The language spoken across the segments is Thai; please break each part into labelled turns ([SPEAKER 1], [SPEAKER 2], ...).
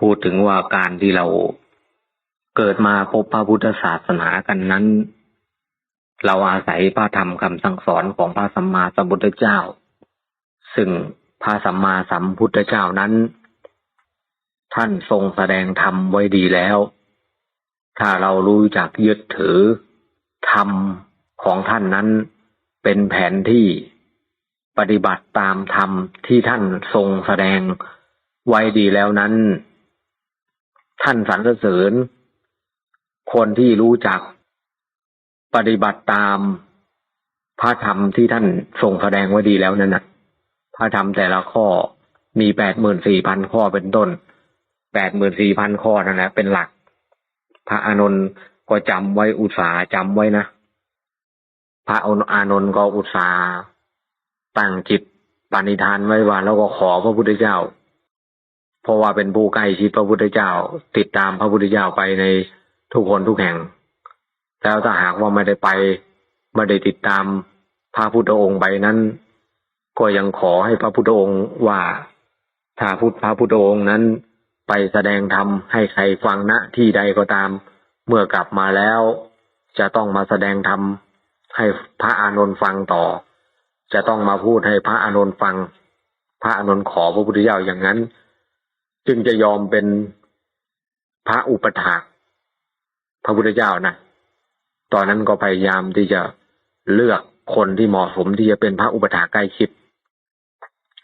[SPEAKER 1] พูดถึงว่าการที่เราเกิดมาพบพระพุทธศาสนากันนั้น เราอาศัยพระธรรมคำสั่งสอนของพระสัมมาสัมพุทธเจ้า ซึ่งพระสัมมาสัมพุทธเจ้านั้น ท่านทรงแสดงธรรมไว้ดีแล้ว ถ้าเรารู้จักยึดถือธรรมของท่านนั้นเป็นแผนที่ปฏิบัติตามธรรมที่ท่านทรงแสดงไว้ดีแล้วนั้น ท่านสรรเสริญ คนที่รู้จักปฏิบัติตามพระธรรมที่ท่านทรงแสดงไว้ดีแล้วนั่นนะพระธรรมแต่ละข้อมีแปดหมื่นสี่พันข้อเป็นต้นแปดหมื่นสี่พันข้อนั่นแหละเป็นหลัก พระอานนท์ก็จำไว้อุตสาห์จำไว้นะ พระอานนท์ก็อุตสาตั้งจิตปณิธานไว้ว่าแล้วก็ขอพระพุทธเจ้า เพราะว่าเป็นผู้ใกล้ชิดพระพุทธเจ้า ติดตามพระพุทธเจ้าไปในทุกคนทุกแห่ง แล้วถ้าหากว่าไม่ได้ไปไม่ได้ติดตามพระพุทธองค์ไปนั้น ก็ยังขอให้พระพุทธองค์ว่าถ้าพุทธพระพุทธองค์นั้น ไปแสดงธรรมให้ใครฟังณที่ใดก็ตาม เมื่อกลับมาแล้วจะต้องมาแสดงธรรมให้พระอานนท์ฟังต่อ จะต้องมาพูดให้พระอานนท์ฟัง พระอานนท์ขอพระพุทธเจ้าอย่างนั้น จึงจะยอมเป็นพระอุปถากพระพุทธเจ้านะตอนนั้นก็พยายามที่จะเลือกคนที่เหมาะสมที่จะเป็นพระอุปถากใกล้ชิด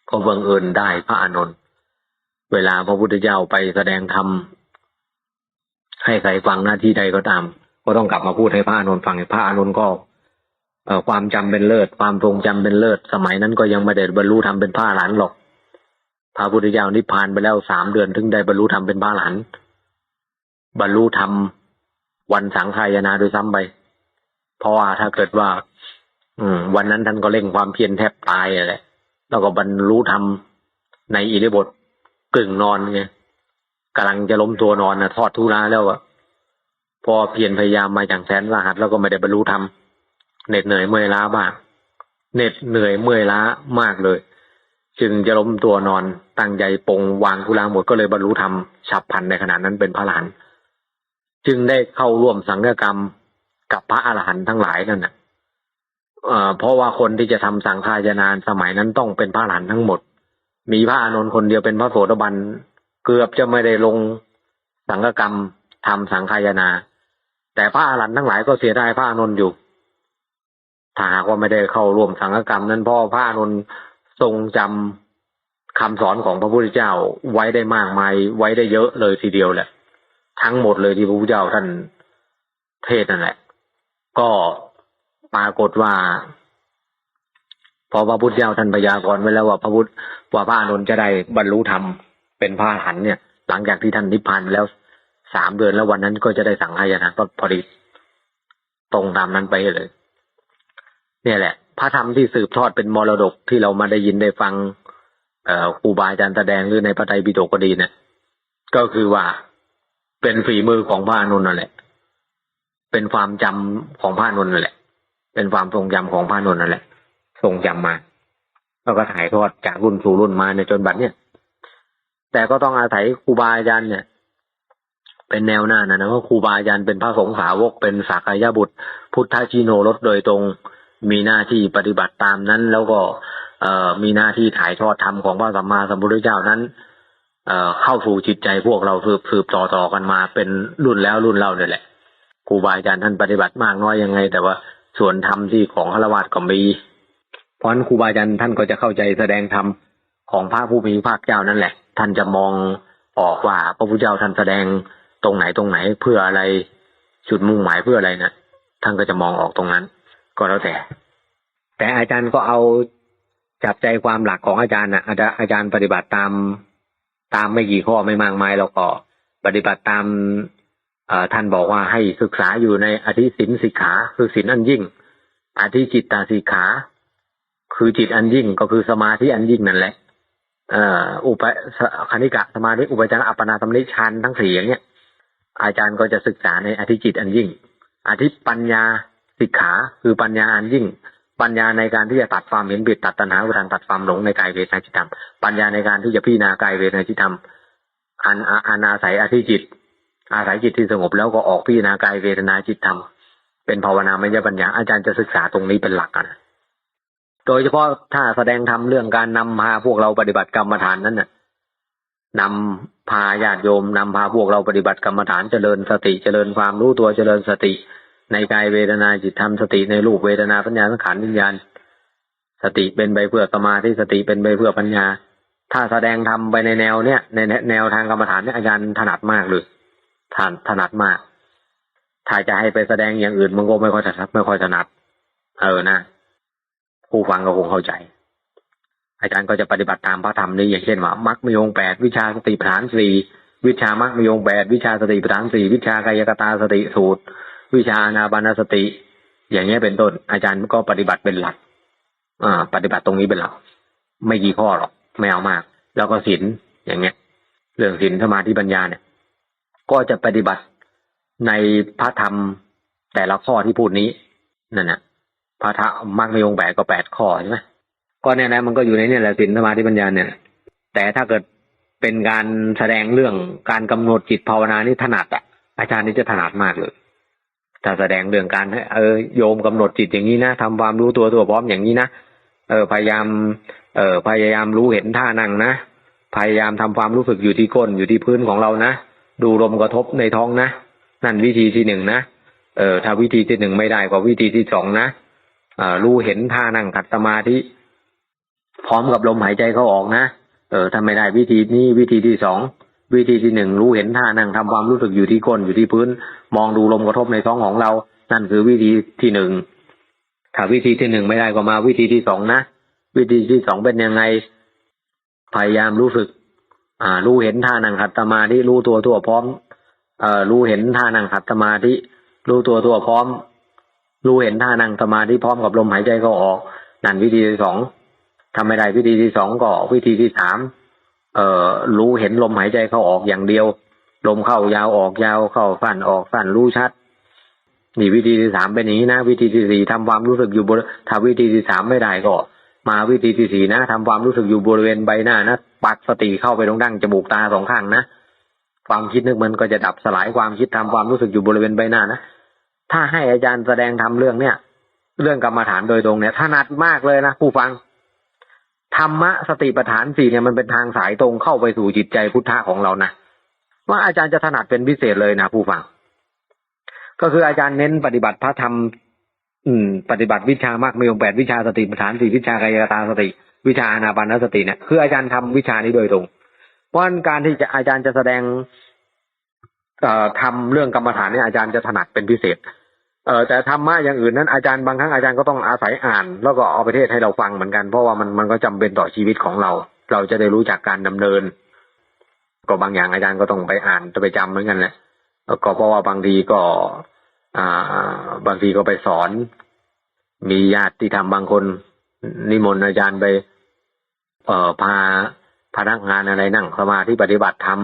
[SPEAKER 1] ก็บังเอิญได้พระอานนท์เวลาพระพุทธเจ้าไปแสดงธรรมให้ใครฟังหน้าที่ใดก็ตาม ก็ต้องกลับมาพูดให้พระอานนท์ฟังพระอานนท์ก็เอความจำเป็นเลิศ ความทรงจำเป็นเลิศ สมัยนั้นก็ยังไม่ได้บรรลุธรรมเป็นพระอรหันหรอก พระพุทธเจ้านิพพานไปแล้วสามเดือนถึงได้บรรลุธรรมเป็นพระอรหันบรรลุธรรมวันสังขายนาโดยซ้ำไป เพราะว่าถ้าเกิดว่า อืม วันนั้นท่านก็เร่งความเพียรแทบตายอะไรแล้วก็บรรลุธรรมในอิริบทกึ่งนอนไงกำลังจะล้มตัวนอนนะทอดทุราแล้วอะพอเพียรพยายามมาอย่างแสนสาหัสแล้วก็ไม่ได้บรรลุธรรมเหน็ดเหนื่อยเมื่อยล้ามากเหน็ดเหนื่อยเมื่อยล้ามากเลย จึงจะล้มตัวนอนตั้งใจปงวางทุลาหมดก็เลยบรรลุธรรมฉับพันในขณะนั้นเป็นพระอรหันจึงได้เข้าร่วมสังฆกรรมกับพระอรหันต์ทั้งหลายนั่นนะเอ่อเพราะว่าคนที่จะทำสังฆายนานสมัยนั้นต้องเป็นพระอรหันทั้งหมด มีพระอานนท์คนเดียวเป็นพระโสดาบันเกือบจะไม่ได้ลงสังฆกรรมทำสังฆายนา แต่พระอรหันต์ทั้งหลายก็เสียดายพระอานนท์อยู่ถ้าหากว่าไม่ได้เข้าร่วมสังฆกรรมนั้นเพราะพระอานนท์ ทรงจำคำสอนของพระพุทธเจ้าไว้ได้มากมายไว้ได้เยอะเลยทีเดียวแหละ ทั้งหมดเลยที่พระพุทธเจ้าท่านเทศนั่นแหละ ก็ปรากฏว่า พอพระพุทธเจ้าท่านพยากรณ์ไว้แล้วว่าพระพุทธว่าพระอานนจะได้บรรลุธรรมเป็นพระหันเนี่ย หลังจากที่ท่านนิพพานไปแล้วสามเดือนแล้ววันนั้นก็จะได้สั่งฆายนะก็พอดีตรงตามนั้นไปเลย เนี่ยแหละ พระธรรมที่สืบทอดเป็นมรดกที่เรามาได้ยินได้ฟังครูบาอาจารย์แสดงหรือในพระไตรปิฎกก็ดีเนี่ยก็คือว่าเป็นฝีมือของพระอานนท์นั่นแหละ เป็นความจำของพระอานนท์นั่นแหละ เป็นความทรงจำของพระอานนท์นั่นแหละ ทรงจำมา แล้วก็ถ่ายทอดจากรุ่นสู่รุ่นมาในจนบัดเนี่ย แต่ก็ต้องอาศัยครูบาอาจารย์เนี่ย เป็นแนวหน้านะนะว่าครูบาอาจารย์เป็นพระสงฆ์สาวกเป็นสักยบุตร พุทธชิโนรสโดยตรง มีหน้าที่ปฏิบัติตามนั้น แล้วก็เอ่อมีหน้าที่ถ่ายทอดธรรมของพระสัมมาสัมพุทธเจ้านั้นเอ่อเข้าสู่จิตใจพวกเราสืบสืบต่อต่อกันมาเป็นรุ่นแล้วรุ่นเล่าเนี่ยแหละครูบาอาจารย์ท่านปฏิบัติมากน้อยยังไง แต่ว่าส่วนธรรมที่ของฆราวาสก็มีเพราะนั้นครูบาอาจารย์ท่านก็จะเข้าใจแสดงธรรมของพระผู้มีพระเจ้านั่นแหละ ท่านจะมองออกว่าพระพุทธเจ้าท่านแสดงตรงไหนตรงไหนเพื่ออะไรจุดมุ่งหมายเพื่ออะไรนะท่านก็จะมองออกตรงนั้น ก็แล้วแต่ แต่อาจารย์ก็เอาจับใจความหลักของอาจารย์นะอาจารย์อาจารย์ปฏิบัติตามตามไม่กี่ข้อไม่มากมายแล้วก็ปฏิบัติตามท่านบอกว่าให้ศึกษาอยู่ในอธิสินสิกขา คือสินอันยิ่ง อธิจิตตาสิกขา คือจิตอันยิ่งก็คือสมาธิอันยิ่งนั่นแหละอ่ออุปคณิกะสมาธิอุปจารอัปปนาสมาธิฌานทั้งสี่อย่างเนี้ยอาจารย์ก็จะศึกษาในอธิจิตอันยิ่ง อธิปัญญา สิกขาคือปัญญาอันยิ่ง ปัญญาในการที่จะตัดความเห็นผิดตัดตัณหาอุทานตัดความหลงในกายเวทนาจิตธรรมปัญญาในการที่จะพิจารณากายเวทนาจิตธรรมอันอันอาศัยอธิจิต อาศัยจิตที่สงบแล้วก็ออกพิจารณากายเวทนาจิตธรรมเป็นภาวนาไมยปัญญาอาจารย์จะศึกษาตรงนี้เป็นหลักนะโดยเฉพาะถ้าแสดงธรรมเรื่องการนำพาพวกเราปฏิบัติกรรมฐานนั้นน่ะนำพาญาติโยมนำพาพวกเราปฏิบัติกรรมฐานเจริญสติเจริญความรู้ตัวเจริญสติ ในกายเวทนาจิตธรรมสติในรูปเวทนาปัญญาสังขารวิญญาณ สติเป็นไปเพื่อสมาธิสติเป็นไปเพื่อปัญญา ถ้าแสดงธรรมไปในแนวเนี้ยในแนวทางกรรมฐานเนี่ยอาจารย์ถนัดมากเลยถนถนัดมาก ถ้าจะให้ไปแสดงอย่างอื่นมันก็ไม่ค่อยถนัดไม่ค่อยถนัด เออนะผู้ฟังก็คงเข้าใจ อาจารย์ก็จะปฏิบัติตามพระธรรมนี้อย่างเช่นว่ามรรคมยงแปดวิชาสติปัฏฐานสี่วิชามรรคมยงแปดวิชาสติปัฏฐานสี่วิชากายกตาสติสูตร วิชาอนาบานสติ อย่างเงี้ยเป็นต้น อาจารย์ก็ปฏิบัติเป็นหลัก อ่า ปฏิบัติตรงนี้เป็นหลัก ไม่กี่ข้อหรอกไม่เอามาก แล้วก็ศีลอย่างเงี้ย เรื่องศีลสมาธิปัญญาเนี่ย ก็จะปฏิบัติในพระธรรมแต่ละข้อที่พูดนี้นั่นนะพระธรรมมรรคมยงแปดก็แปดข้อใช่ไหมก็เนี่ยนะมันก็อยู่ในเนี่ยแหละศีลสมาธิปัญญาเนี่ย แต่ถ้าเกิดเป็นการแสดงเรื่องการกำหนดจิตภาวนานี่ถนัดอะอาจารย์นี่จะถนัดมากเลย ถ้าแสดงเรื่องการให้เออโยมกำหนดจิตอย่างนี้นะทำความรู้ตัวตัวพร้อมอย่างนี้นะเออพยายาม เออพยายามรู้เห็นท่านั่งนะพยายามทำความรู้สึกอยู่ที่ก้นอยู่ที่พื้นของเรานะดูลมกระทบในท้องนะนั่นวิธีที่หนึ่งนะเออถ้าวิธีที่หนึ่งไม่ได้ก็วิธีที่สองนะเออรู้เห็นท่านั่งขัดสมาธิพร้อมกับลมหายใจเข้าออกนะเออถ้าไม่ได้วิธีนี้วิธีที่สอง วิธีที่หนึ่งรู้เห็นท่านั่งทำความรู้สึกอยู่ที่ก้นอยู่ที่พื้น มองดูลมกระทบในท้องของเรา นั่นคือวิธีที่หนึ่งถ้าวิธีที่หนึ่งไม่ได้ก็มาวิธีที่สองนะวิธีที่สองเป็นยังไง พยายามรู้สึก อ่า รู้เห็นท่านั่งขัดสมาธิรู้ตัวตัวพร้อม เอ่อรู้เห็นท่านั่งขัดสมาธิรู้ตัวตัวพร้อม รู้เห็นท่านั่งสมาธิพร้อมกับลมหายใจเข้าออก นั่นวิธีที่สองทำไม่ได้วิธีที่สองก็วิธีที่สาม เอ่อรู้เห็นลมหายใจเข้าออกอย่างเดียว ลมเข้ายาวออกยาวเข้าสั้นออกสั้นรู้ชัดนี่วิธีที่สามเป็นอย่างนี้นะวิธีที่สี่ทำความรู้สึกอยู่บนถ้าวิธีที่สามไม่ได้ก็ มาวิธีที่สี่นะทำความรู้สึกอยู่บริเวณใบหน้านะปักสติเข้าไปตรงดั้งจมูกตาสองข้างนะความคิดนึกมันก็จะดับสลายความคิดทำความรู้สึกอยู่บริเวณใบหน้านะถ้าให้อาจารย์แสดงทำเรื่องเนี้ยเรื่องกรรมฐานโดยตรงเนี่ยถนัดมากเลยนะผู้ฟัง ธรรมะสติปัฏฐานสี่เนี่ยมันเป็นทางสายตรงเข้าไปสู่จิตใจพุทธะของเรานะว่าอาจารย์จะถนัดเป็นพิเศษเลยนะผู้ฟัง ก็คืออาจารย์เน้นปฏิบัติพระธรรม อืม ปฏิบัติวิชามากมีองแปดวิชาสติปัฏฐานสี่วิชากายตาสติ วิชาอานาปานสติเนี่ยคืออาจารย์ทำวิชานี้โดยตรงเพราะการที่จะอาจารย์จะแสดงเอ่อทำเรื่องกรรมฐานเนี่ยอาจารย์จะถนัดเป็นพิเศษ เออแต่ธรรมะอย่างอื่นนั้นอาจารย์บางครั้งอาจารย์ก็ต้องอาศัยอ่าน แล้วก็เอาไปเทศให้เราฟังเหมือนกันเพราะว่ามันมันก็จำเป็นต่อชีวิตของเรา เราจะได้รู้จักการดำเนิน ก็บางอย่างอาจารย์ก็ต้องไปอ่านไปจำเหมือนกันแหละก็เพราะว่าบางทีก็ อ่า บางทีก็ไปสอน มีญาติที่ทำบางคน นิมนต์อาจารย์ไป เอ่อพาพนักงานอะไรนั่งสมาธิปฏิบัติธรรม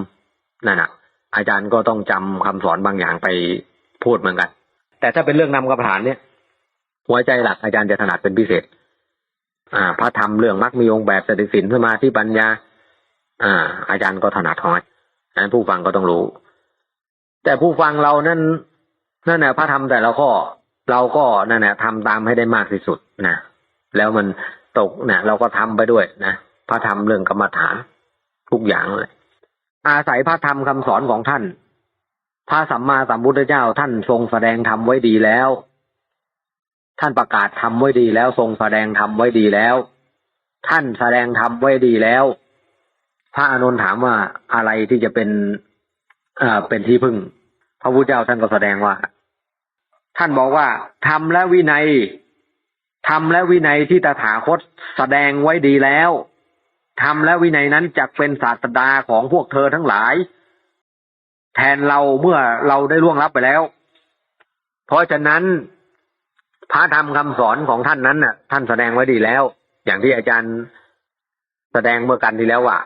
[SPEAKER 1] นั่นน่ะ อาจารย์ก็ต้องจำคำสอนบางอย่างไปพูดเหมือนกัน แต่ถ้าเป็นเรื่องนำกรรมฐานเนี่ย หัวใจหลักอาจารย์จะถนัดเป็นพิเศษ อ่า พระธรรมเรื่องมรรคมีองค์แบบสติสินสมาธิปัญญา อ่า อาจารย์ก็ถนัดท้อยนั้นผู้ฟังก็ต้องรู้ แต่ผู้ฟังเรานั่นนั่นแหละพระธรรมแต่ละข้อเราก็นั่นแหละทำตามให้ได้มากที่สุดนะแล้วมันตกเนี่ยเราก็ทำไปด้วยนะพระธรรมเรื่องกรรมฐานทุกอย่างเลยอาศัยพระธรรมคำสอนของท่าน พระสัมมาสัมพุทธเจ้าท่านทรงแสดงธรรมไว้ดีแล้ว ท่านประกาศธรรมไว้ดีแล้ว ทรงแสดงธรรมไว้ดีแล้ว ท่านแสดงธรรมไว้ดีแล้ว พระอนุนถามว่าอะไรที่จะเป็นเอ่อเป็นที่พึ่ง พระพุทธเจ้าท่านก็แสดงว่า ท่านบอกว่าธรรมและวินัยธรรมและวินัยที่ตถาคตแสดงไว้ดีแล้วธรรมและวินัยนั้นจะเป็นศาสดาของพวกเธอทั้งหลาย แทนเราเมื่อเราได้ล่วงลับไปแล้ว เพราะฉะนั้นพระธรรมคำสอนของท่านนั้นน่ะ ท่านแสดงไว้ดีแล้ว อย่างที่อาจารย์แสดงเมื่อกันที่แล้วว่า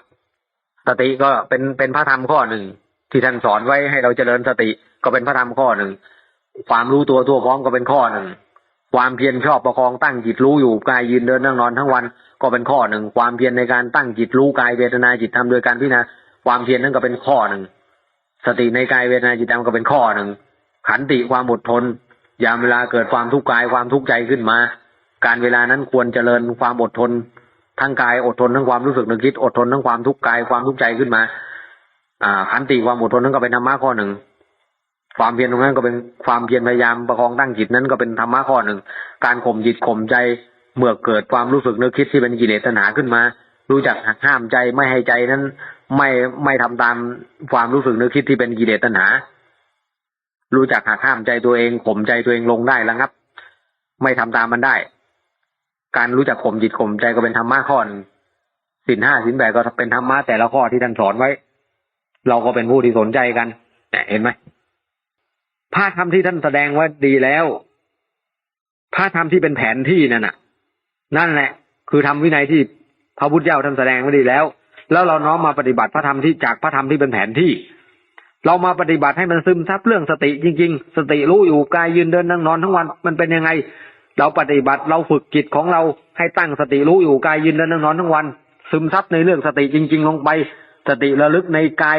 [SPEAKER 1] สติก็เป็นเป็นพระธรรมข้อหนึ่งที่ท่านสอนไว้ให้เราเจริญสติก็เป็นพระธรรมข้อหนึ่งความรู้ตัวทั่วพร้อมก็เป็นข้อหนึ่งความเพียรชอบประคองตั้งจิตรู้อยู่กายยืนเดินนั่งนอนทั้งวันก็เป็นข้อหนึ่งความเพียรในการตั้งจิตรู้กายเวทนาจิตทำโดยการพิจารณาความเพียรนั่นก็เป็นข้อหนึ่ง สติในกายเวทนาจิตธรรมก็เป็นข้อหนึ่ง ขันติความอดทน ยามเวลาเกิดความทุกข์กายความทุกข์ใจขึ้นมา การเวลานั้นควรเจริญความอดทนทั้งกายอดทนทั้งความรู้สึกนึกคิดอดทนทั้งความทุกข์กายความทุกข์ใจขึ้นมา อ่า ขันติความอดทนนั้นก็เป็นธรรมะข้อหนึ่ง ความเพียรตรงนั้นก็เป็นความเพียรพยายามประคองตั้งจิตนั้นก็เป็นธรรมะข้อหนึ่ง การข่มจิตข่มใจเมื่อเกิดความรู้สึกนึกคิดที่เป็นกิเลสตัณหาขึ้นมา รู้จักหักห้ามใจไม่ให้ใจนั้น ไม่ไม่ทำตามความรู้สึกนึกคิดที่เป็นกิเลสตัณหา รู้จักหักห้ามใจตัวเองข่มใจตัวเองลงได้แล้วครับ ไม่ทำตามมันได้ การรู้จักข่มจิตข่มใจก็เป็นธรรมะข้อหนึ่งสินห้าสินแปดก็เป็นธรรมะแต่ละข้อที่ท่านสอนไว้ เราก็เป็นผู้ที่สนใจกันเห็นไหมพระธรรมที่ท่านแสดงไว้ดีแล้วพระธรรมที่เป็นแผนที่นั่นน่ะ นั่นแหละ คือธรรมวินัยที่พระพุทธเจ้าท่านแสดงไว้ดีแล้ว แล้วเราน้อมมาปฏิบัติพระธรรมที่จากพระธรรมที่เป็นแผนที่ เรามาปฏิบัติให้มันซึมซับเรื่องสติจริง ๆ สติรู้อยู่กายยืนเดินนั่งนอนทั้งวันมันเป็นยังไง เราปฏิบัติเราฝึกจิตของเราให้ตั้งสติรู้อยู่กายยืนเดินนั่งนอนทั้งวัน ซึมซับในเรื่องสติจริง ๆ ลงไป สติระลึกในกาย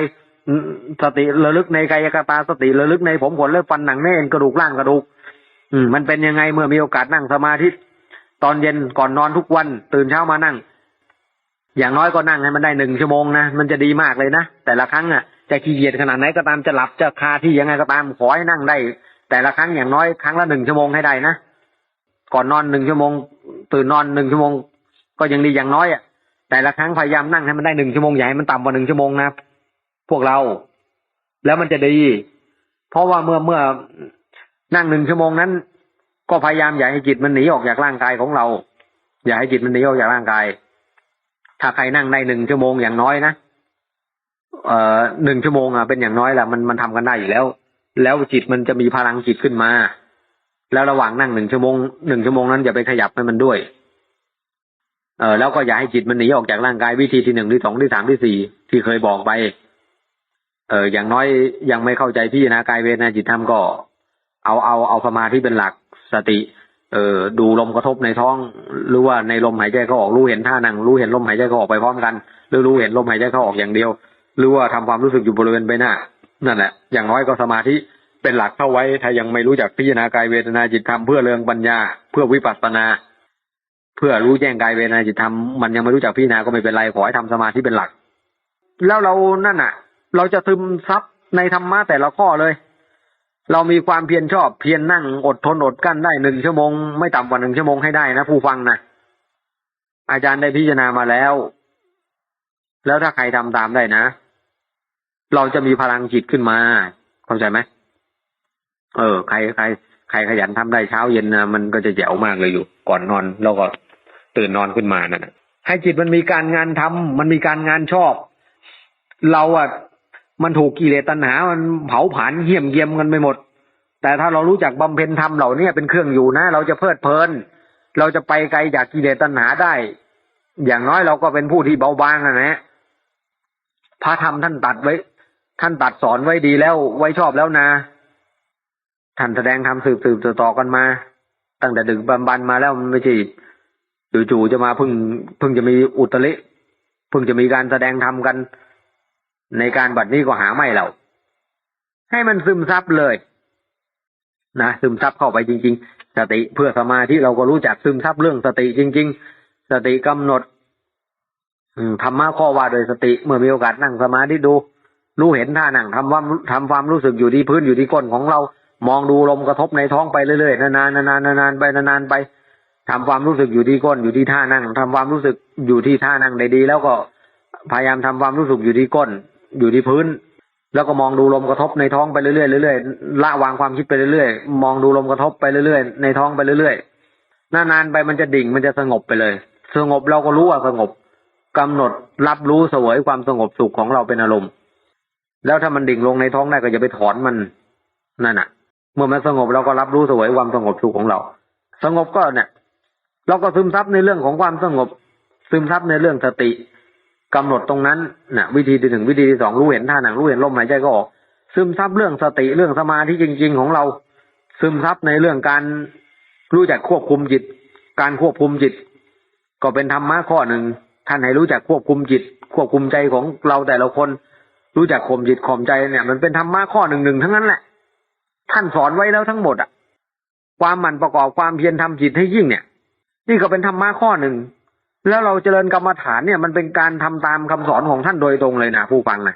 [SPEAKER 1] สติระลึกในกายกตาสติระลึกในผมขนเล็บฟันหนังเนื้อเอ็นกระดูกร่างกระดูก อืมมันเป็นยังไงเมื่อมีโอกาสนั่งสมาธิตอนเย็นก่อนนอนทุกวัน ตื่นเช้ามานั่ง อย่างน้อยก็นั่งให้มันได้หนึ่งชั่วโมงนะมันจะดีมากเลยนะแต่ละครั้งอะจะขี้เกียจขนาดไหนก็ตามจะหลับจะคาที่ยังไงก็ตามขอให้นั่งได้ แต่ละครั้งอย่างน้อยครั้งละหนึ่งชั่วโมงให้ได้นะก่อนนอนหนึ่งชั่วโมง ตื่นนอนหนึ่งชั่วโมง ก็ยังดีอย่างน้อยอะแต่ละครั้งพยายามนั่งให้มันได้หนึ่งชั่วโมงอย่าให้มันต่ำกว่าหนึ่งชั่วโมงนะพวกเรา แล้วมันจะดี เพราะว่าเมื่อเมื่อนั่งหนึ่งชั่วโมงนั้น ก็พยายามอย่าให้จิตมันหนีออกจากร่างกายของเรา อย่าให้จิตมันหนีออกจากร่างกาย ถ้าใครนั่งได้หนึ่งชั่วโมงอย่างน้อยนะเอ่อหนึ่งชั่วโมงอะเป็นอย่างน้อยแหละมันมันทำกันได้อยู่แล้ว แล้วจิตมันจะมีพลังจิตขึ้นมา แล้วระหว่างนั่งหนึ่งชั่วโมงหนึ่งชั่วโมงนั้นอย่าไปขยับให้มันด้วย เออแล้วก็อย่าให้จิตมันหนีออกจากร่างกายวิธีที่หนึ่งที่สองที่สามที่สี่ที่เคยบอกไป เอออย่างน้อยยังไม่เข้าใจพี่นะกายเวทนาจิตธรรมก็ เอาเอาเอาสมาธิเป็นหลักสติ เออดูลมกระทบในท้อง หรือว่าในลมหายใจเข้าออกรู้เห็นท่านั่งรู้เห็นลมหายใจเข้าออกไปพร้อมกัน หรือรู้เห็นลมหายใจเข้าออกอย่างเดียว หรือว่าทำความรู้สึกอยู่บริเวณใบหน้า นั่นแหละ อย่างน้อยก็สมาธิเป็นหลักเข้าไว้ ถ้ายังไม่รู้จักพิจารณากายเวทนาจิตธรรมเพื่อเรืองปัญญา เพื่อวิปัสสนา เพื่อรู้แจ้งกายเวทนาจิตธรรมมันยังไม่รู้จักพิจารณาก็ไม่เป็นไรขอให้ทำสมาธิเป็นหลัก แล้วเรานั่นน่ะ เราจะซึมซับในธรรมะแต่ละข้อเลย เรามีความเพียรชอบเพียรนั่งอดทนอดกั้นได้หนึ่งชั่วโมงไม่ต่ำกว่าหนึ่งชั่วโมงให้ได้นะผู้ฟังนะอาจารย์ได้พิจารณามาแล้ว แล้วถ้าใครทำตามได้นะ เราจะมีพลังจิตขึ้นมาเข้าใจไหมเออ ใครใครใครขยันทำได้เช้าเย็นนะมันก็จะแจ๋วมากเลยอยู่ ก่อนนอนแล้วก็ตื่นนอนขึ้นมานั่นนะให้จิตมันมีการงานทำมันมีการงานชอบ เราอะ มันถูกกิเลสตัณหา มันเผาผลาญเหี้ยมเยียมกันไปหมด แต่ถ้าเรารู้จักบำเพ็ญธรรมเหล่านี้เป็นเครื่องอยู่นะ เราจะเพลิดเพลิน เราจะไปไกลจากกิเลสตัณหาได้ อย่างน้อยเราก็เป็นผู้ที่เบาบางนะนะพระธรรมท่านตัดไว้ ท่านตัดสอนไว้ดีแล้วไว้ชอบแล้วนะ ท่านแสดงธรรมสืบสืบต่อๆกันมา ตั้งแต่ดึกบำบันมาแล้วมันไม่ใช่จู่ๆจะมาเพิ่งเพิ่งจะมีอุตริเพิ่งจะมีการแสดงธรรมกัน ในการบัดนี้ก็หาไม่เรา ให้มันซึมซับเลยนะซึมซับเข้าไปจริง ๆ สติเพื่อสมาธิเราก็รู้จักซึมซับเรื่องสติจริง ๆ สติกำหนดธรรมะข้อว่าโดยสติเมื่อมีโอกาสนั่งสมาธิดู รู้เห็นท่านั่งทำความทำความรู้สึกอยู่ที่พื้นอยู่ที่ก้นของเรา มองดูลมกระทบในท้องไปเรื่อยๆนานๆนานๆนานๆไปนานๆไปทำความรู้สึกอยู่ที่ก้นอยู่ที่ท่านั่งทำความรู้สึกอยู่ที่ท่านั่งได้ดี แล้วก็พยายามทำความรู้สึกอยู่ที่ก้น อยู่ที่พื้น แล้วก็มองดูลมกระทบในท้องไปเรื่อยๆเรื่อยๆละวางความคิดไปเรื่อยๆมองดูลมกระทบไปเรื่อยๆในท้องไปเรื่อยๆนานๆไปมันจะดิ่งมันจะสงบไปเลย สงบเราก็รู้ว่าสงบกำหนดรับรู้เสวยความสงบสุขของเราเป็นอารมณ์ แล้วถ้ามันดิ่งลงในท้องได้ก็อย่าไปถอนมันนั่นน่ะ เมื่อมันสงบเราก็รับรู้เสวยความสงบสุขของเรา สงบก็เนี่ยเราก็ซึมซับในเรื่องของความสงบ ซึมซับในเรื่องสติ กำหนดตรงนั้นน่ะวิธีที่หนึ่งวิธีที่สองรู้เห็นท่าหนังรู้เห็นลมหายใจก็ออก ซึมซับเรื่องสติเรื่องสมาธิจริง ๆ ของเรา ซึมซับในเรื่องการรู้จักควบคุมจิต การควบคุมจิต ก็เป็นธรรมะข้อหนึ่งท่านให้รู้จักควบคุมจิต ควบคุมใจของเราแต่ละคน รู้จักข่มจิตข่มใจเนี่ย มันเป็นธรรมะข้อหนึ่งหนึ่งทั้งนั้นแหละ ท่านสอนไว้แล้วทั้งหมดอะ ความหมั่นประกอบความเพียรทำจิตให้ยิ่งเนี่ย นี่ก็เป็นธรรมะข้อหนึ่ง แล้วเราเจริญกรรมฐานเนี่ยมันเป็นการทำตามคำสอนของท่านโดยตรงเลยนะผู้ฟังนะ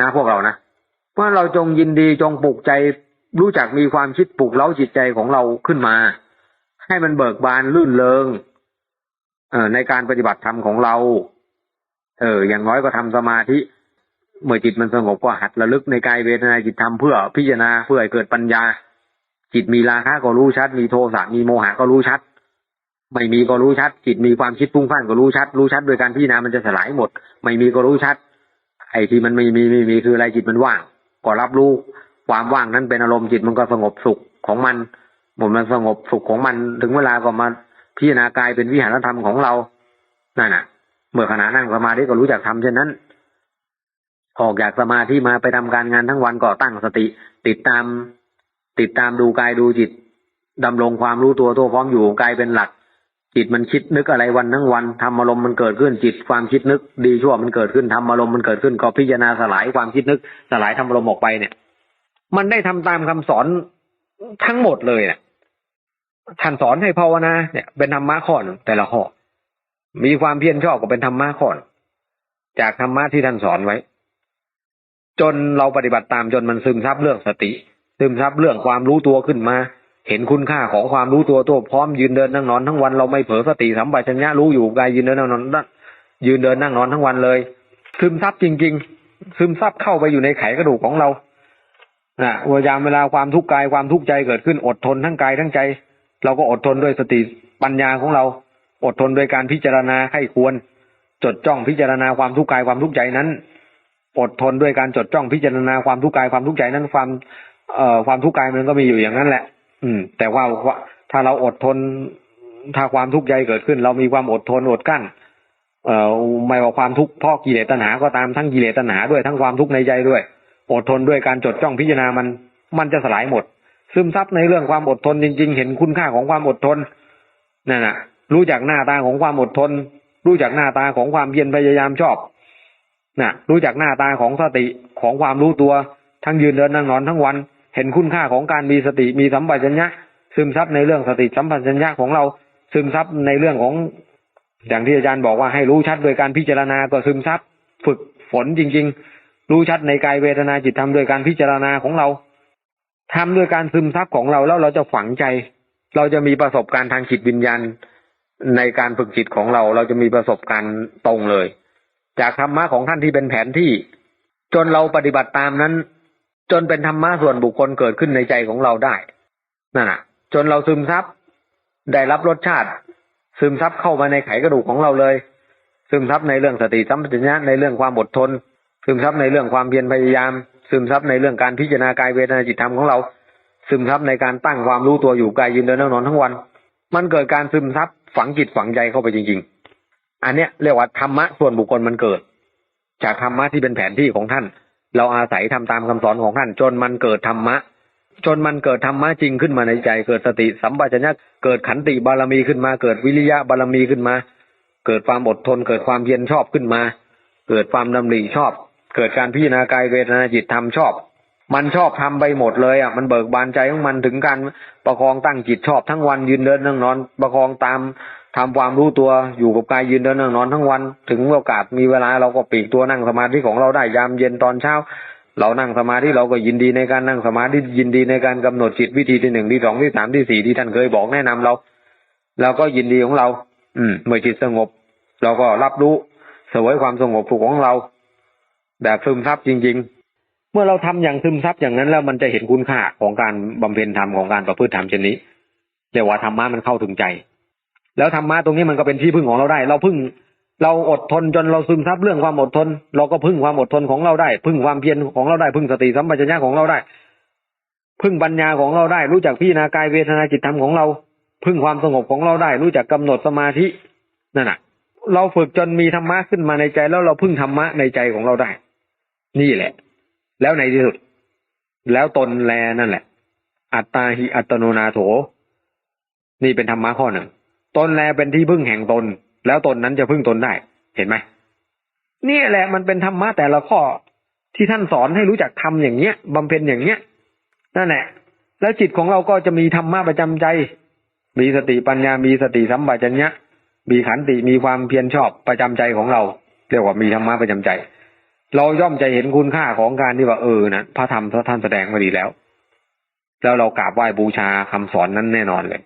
[SPEAKER 1] นะพวกเรานะเพราะเราจงยินดีจงปลุกใจรู้จักมีความคิดปลุกเล้าจิตใจของเราขึ้นมา ให้มันเบิกบานลื่นเลงเอ่อในการปฏิบัติธรรมของเรา เออ อย่างน้อยก็ทำสมาธิ เมื่อจิตมันสงบก็หัดระลึกในกายเวทนาจิตธรรมเพื่อพิจารณาเพื่อให้เกิดปัญญา จิตมีราคะก็รู้ชัด มีโทสะมีโมหะก็รู้ชัด ไม่มีก็รู้ชัด จิตมีความคิดฟุ้งซ่นก็รู้ชัด รู้ชัด โดยการพิจารณามันจะสลายหมด ไม่มีก็รู้ชัด ไอ้ที่มันไม่มีไม่มีคืออะไรจิตมันว่าง ก็รับรู้ความว่างนั้นเป็นอารมณ์จิตมันก็สงบสุขของมันหมดมันสงบสุขของมัน ถึงเวลาก็มาพิจารณากายเป็นวิหารธรรมของเรานั่นน่ะ เมื่อขณะนั่งสมาธิก็รู้จักทำเช่นนั้น ออกจากสมาธิมาไปทำการงานทั้งวันก็ตั้งสติ ติดตาม ติดตามดูกายดูจิตดำรงความรู้ตัวตัวพร้อมอยู่กายเป็นหลัก จิตมันคิดนึกอะไรวันทั้งวันทำอารมณ์มันเกิดขึ้นจิตความคิดนึก ดีชั่วมันเกิดขึ้นทำอารมณ์มันเกิดขึ้นก็พิจารณาสลายความคิดนึก สลายทำอารมณ์ออกไปเนี่ย มันได้ทำตามคำสอนทั้งหมดเลยเนี่ยท่านสอนให้ภาวนาเนี่ย เป็นธรรมะข้อนแต่ละข้อมีความเพียรชอบก็เป็นธรรมะข้อนจากธรรมะที่ท่านสอนไว้ จนเราปฏิบัติตามจนมันซึมซับเรื่องสติ ซึมซับเรื่องความรู้ตัวขึ้นมา เห็นคุณค่าของความรู้ตัวตัวพร้อมยืนเดินนั่งนอนทั้งวันเราไม่เผลอสติสัมปชัญญะรู้อยู่กายยืนเดินนั่งนอนยืนเดินนั่งนอนทั้งวันเลย ซึมซับจริง ๆ ซึมซับเข้าไปอยู่ในไขกระดูกของเรานะพยายามเวลาความทุกข์กายความทุกข์ใจเกิดขึ้นอดทนทั้งกายทั้งใจ เราก็อดทนด้วยสติปัญญาของเรา อดทนโดยการพิจารณาให้ควร จดจ้องพิจารณาความทุกข์กายความทุกข์ใจนั้น อดทนด้วยการจดจ้องพิจารณาความทุกข์กายความทุกข์ใจนั้นความเอ่อความทุกข์กายมันก็มีอยู่อย่างนั้นแหละ อืม แต่ว่าถ้าเราอดทน ถ้าความทุกข์ใจเกิดขึ้น เรามีความอดทนอดกั้น เอ่อไม่ว่าความทุกข์พราะกิเลสตัณหาก็ตามทั้งกิเลสตัณหาด้วยทั้งความทุกข์ในใจด้วย อดทนด้วยการจดจ้องพิจารณามัน มันจะสลายหมด ซึมซับในเรื่องความอดทนจริง ๆ เห็นคุณค่าของความอดทนนั่นน่ะ รู้จักหน้าตาของความอดทน รู้จักหน้าตาของความเพียรพยายามชอบน่ะ รู้จักหน้าตาของสติของความรู้ตัวทั้งยืนเดินนั่งนอนทั้งวัน เห็นคุณค่าของการมีสติมีสัมปชัญญะซึมซับในเรื่องสติสัมปชัญญะของเราซึมซับในเรื่องของ อย่างที่อาจารย์บอกว่าให้รู้ชัดโดยการพิจารณาก็ซึมซับฝึกฝนจริง ๆ รู้ชัดในกายเวทนาจิตทำโดยการพิจารณาของเราทำด้วยการซึมซับของเราแล้วเราจะฝังใจ เราจะมีประสบการณ์ทางจิตวิญญาณในการฝึกจิตของเรา เราจะมีประสบการณ์ตรงเลย จากธรรมะของท่านที่เป็นแผนที่ จนเราปฏิบัติตามนั้น จนเป็นธรรมะส่วนบุคคลเกิดขึ้นในใจของเราได้นั่นน่ะ จนเราซึมซับได้รับรสชาติ ซึมซับเข้ามาในไขกระดูกของเราเลย ซึมซับในเรื่องสติสัมปชัญญะในเรื่องความอดทน ซึมซับในเรื่องความเพียรพยายาม ซึมซับในเรื่องการพิจารณากายเวทนาจิตธรรมของเรา ซึมซับในการตั้งความรู้ตัวอยู่กายยืนเดินนั่งนอนทั้งวัน มันเกิดการซึมซับฝังจิตฝังใจเข้าไปจริง ๆ อันเนี้ยเรียกว่าธรรมะส่วนบุคคลมันเกิด จากธรรมะที่เป็นแผนที่ของท่าน เราอาศัยทำตามคำสอนของท่าน จนมันเกิดธรรมะ จนมันเกิดธรรมะจริงขึ้นมาในใจ เกิดสติสัมปชัญญะเกิดขันติบารมีขึ้นมา เกิดวิริยะบารมีขึ้นมา เกิดความอดทน เกิดความเพียรชอบขึ้นมา เกิดความดำริชอบ เกิดการพิจารณากายเวทนาจิตธรรมชอบ มันชอบทำไปหมดเลยอะมันเบิกบานใจของมันถึงการประคองตั้งจิตชอบทั้งวันยืนเดินนั่งนอน ประคองตาม ทำความรู้ตัวอยู่กับกายยืนเดินนั่งนอนทั้งวัน ถึงโอกาสมีเวลาเราก็ปีกตัวนั่งสมาธิของเราได้ยามเย็นตอนเช้า เรานั่งสมาธิเราก็ยินดีในการนั่งสมาธิยินดีในการกำหนดจิตวิธีที่หนึ่งที่สองที่สามที่สี่ที่ท่านเคยบอกแนะนำเราเราก็ยินดีของเรา อืม เมื่อจิตสงบ เราก็รับรู้เสวยความสงบสุขของเรา แบบซึมซับจริง ๆ เมื่อเราทำอย่างซึมซับอย่างนั้นแล้วมันจะเห็นคุณค่าของการบำเพ็ญธรรมของการประพฤติธรรมเช่นนี้เรียกว่าธรรมะมันเข้าถึงใจ แล้วธรรมะตรงนี้มันก็เป็นที่พึ่งของเราได้ เราพึ่งเราอดทนจนเราซึมซับเรื่องความอดทน เราก็พึ่งความอดทนของเราได้ พึ่งความเพียรของเราได้ พึ่งสติสัมปชัญญะของเราได้ พึ่งปัญญาของเราได้ รู้จักพิจารณากายเวทนาจิตธรรมของเรา พึ่งความสงบของเราได้ รู้จักกำหนดสมาธินั่นน่ะ เราฝึกจนมีธรรมะขึ้นมาในใจแล้วเราพึ่งธรรมะในใจของเราได้ นี่แหละ แล้วในที่สุด แล้วตนแลนั่นแหละ อัตตาหิอัตโนนาโถ นี่เป็นธรรมะข้อหนึ่ง ตนแลเป็นที่พึ่งแห่งตน แล้วตนนั้นจะพึ่งตนได้ เห็นไหมนี่แหละมันเป็นธรรมะแต่ละข้อ
[SPEAKER 2] ที่ท่านสอนให้รู้จักทำอย่างเนี้ยบำเพ็ญอย่างเนี้ยนั่นแหละ แล้วจิตของเราก็จะมีธรรมะประจำใจ มีสติปัญญา มีสติสัมปชัญญะมีขันติมีความเพียรชอบประจำใจของเรา เรียกว่ามีธรรมะประจำใจ เราย่อมจะเห็นคุณค่าของการที่ว่าเออนะพระธรรมท่านแสดงมาดีแล้ว แล้วเรากราบไหว้บูชาคำสอนนั้นแน่นอนเลย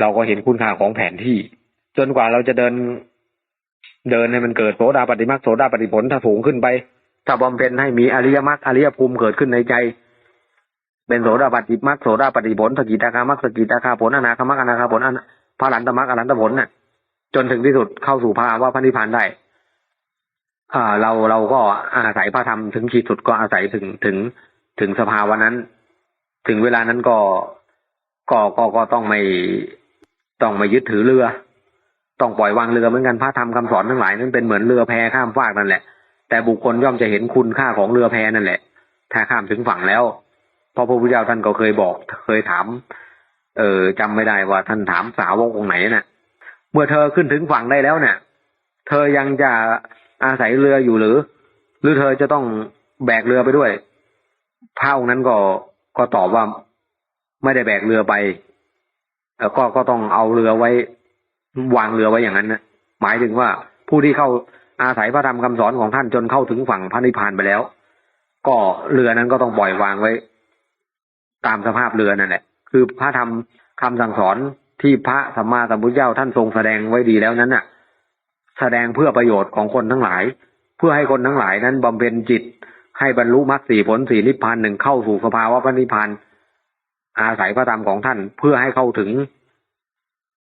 [SPEAKER 2] เราก็เห็นคุณค่าของแผนที่ จนกว่าเราจะเดิน เดินให้มันเกิดโสดาปฏิมาโสดาปฏิผลถ้าสูงขึ้นไป ถ้าบำเพ็ญให้มีอริยมรรคอริยภูมิเกิดขึ้นในใจ เป็นโสดาปฏิมรรคโสดาปฏิผลสกิทาคามรรคสกิทาคาผลอนาคามรรคอนาคาผลอนาพระหลันตมรรคอรันตผลน่ะ จนถึงที่สุดเข้าสู่ภาวะพระนิพพานได้อ่าเราเราก็อาศัยพระธรรมถึงขีดสุดก็อาศัยถึงถึงถึงสภาวะนั้น ถึงเวลานั้นก็ ก็ก็ก็ต้องไม่ต้องไม่ยึดถือเรือ ต้องปล่อยวางเรือเหมือนกันพระธรรมคำสอนทั้งหลายนั้นเป็นเหมือนเรือแพข้ามฟากนั่นแหละ แต่บุคคลย่อมจะเห็นคุณค่าของเรือแพนั่นแหละ ถ้าข้ามถึงฝั่งแล้วเพราะพระพุทธเจ้าท่านก็เคยบอก เคยถาม เออจำไม่ได้ว่าท่านถามสาวกองค์ไหนน่ะ เมื่อเธอขึ้นถึงฝั่งได้แล้วเนี่ยเธอยังจะอาศัยเรืออยู่หรือ หรือเธอจะต้องแบกเรือไปด้วยพระองค์นั้นก็ก็ตอบว่า ไม่ได้แบกเรือไปก็ก็ต้องเอาเรือไว้ วางเรือไว้อย่างนั้นนะหมายถึงว่าผู้ที่เข้าอาศัยพระธรรมคำสอนของท่านจนเข้าถึงฝั่งพระนิพพานไปแล้ว ก็เรือนั้นก็ต้องปล่อยวางไว้ ตามสภาพเรือนั่นแหละ คือพระธรรมคำสั่งสอนที่พระสัมมาสัมพุทธเจ้าท่านทรงแสดงไว้ดีแล้วนั้นน่ะ แสดงเพื่อประโยชน์ของคนทั้งหลาย เพื่อให้คนทั้งหลายนั้นบำเพ็ญจิต ให้บรรลุมรรคสี่ผลสี่นิพพานหนึ่งเข้าสู่สภาวะพระนิพพาน อาศัยพระธรรมของท่านเพื่อให้เข้าถึง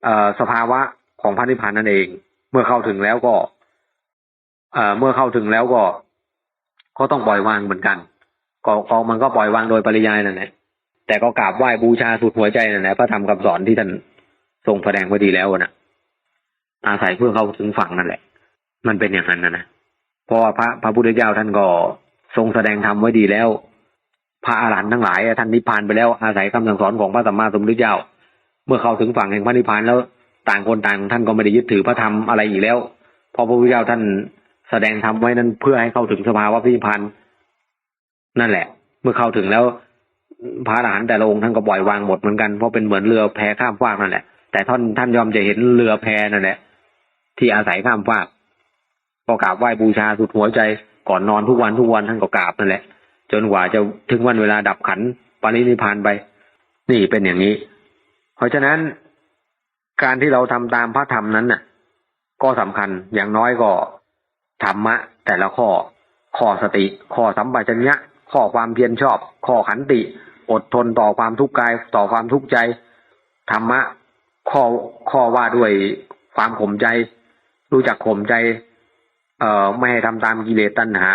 [SPEAKER 2] เออสภาวะของพระนิพพานนั่นเอง เมื่อเข้าถึงแล้วก็เออเมื่อเข้าถึงแล้วก็ ก็ต้องปล่อยวางเหมือนกันก็ก็มันก็ปล่อยวางโดยปริยายนั่นแหละแต่ก็กราบไหว้บูชาสุดหัวใจนั่นแหละพระธรรมคำสอนที่ท่านทรงแสดงไว้ดีแล้วนะอาศัยเพื่อเข้าถึงฝั่งนั่นแหละ มันเป็นอย่างนั้นนะนะเพราะว่าพระพระพุทธเจ้าท่านก็ทรงแสดงธรรมไว้ดีแล้ว พระอารหันต์ทั้งหลายท่านนิพพานไปแล้วอาศัยคำสั่งสอนของพระสัมมาสัมพุทธเจ้า เมื่อเข้าถึงฝั่งแห่งพระนิพพานแล้วต่างคนต่างท่านก็ไม่ได้ยึดถือพระธรรมอะไรอีกแล้วเพราะพระพุทธเจ้าท่านแสดงธรรมไว้นั้นเพื่อให้เข้าถึงสภาวะพระนิพพานนั่นแหละ เมื่อเข้าถึงแล้วพระอรหันต์แต่ละองค์ท่านก็ปล่อยวางหมดเหมือนกันเพราะเป็นเหมือนเรือแพข้ามฟากนั่นแหละแต่ท่านท่านยอมจะเห็นเรือแพนั่นแหละที่อาศัยข้ามฟากก็กราบไหว้บูชาสุดหัวใจก่อนนอนทุกวันทุกวันท่านก็กราบนั่นแหละ จนกว่าจะถึงวันเวลาดับขันปรินิพานไป นี่เป็นอย่างนี้ เพราะฉะนั้นการที่เราทำตามพระธรรมนั้นน่ะ ก็สำคัญอย่างน้อยก็ธรรมะ แต่ละข้อ ข้อสติ ข้อสัมปชัญญะ ข้อความเพียรชอบ ข้อขันติ อดทนต่อความทุกข์กายต่อความทุกข์ใจธรรมะ ข้อข้อว่าด้วยความข่มใจ รู้จักข่มใจ เอ่อไม่ให้ทำตามกิเลสตัณหา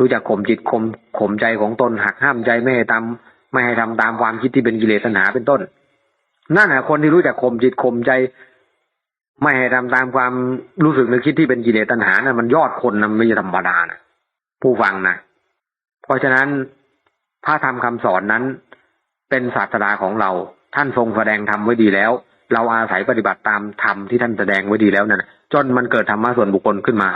[SPEAKER 2] รู้จักข่มจิตข่มข่มใจของตนหักห้ามใจไม่ให้ทำไม่ให้ทำตามความคิดที่เป็นกิเลสตัณหาเป็นต้น นั่นแหละคนที่รู้จักข่มจิตข่มใจ ไม่ให้ทำตามความรู้สึกนึกคิดที่เป็นกิเลสตัณหานะมันยอดคนนะไม่ธรรมดานะผู้ฟังนะเพราะฉะนั้นพระธรรมคำสอนนั้น เป็นศาสดาของเราท่านทรงแสดงธรรมไว้ดีแล้ว เราอาศัยปฏิบัติตามธรรมที่ท่านแสดงไว้ดีแล้วนั่นจนมันเกิดธรรมะส่วนบุคคลขึ้นมา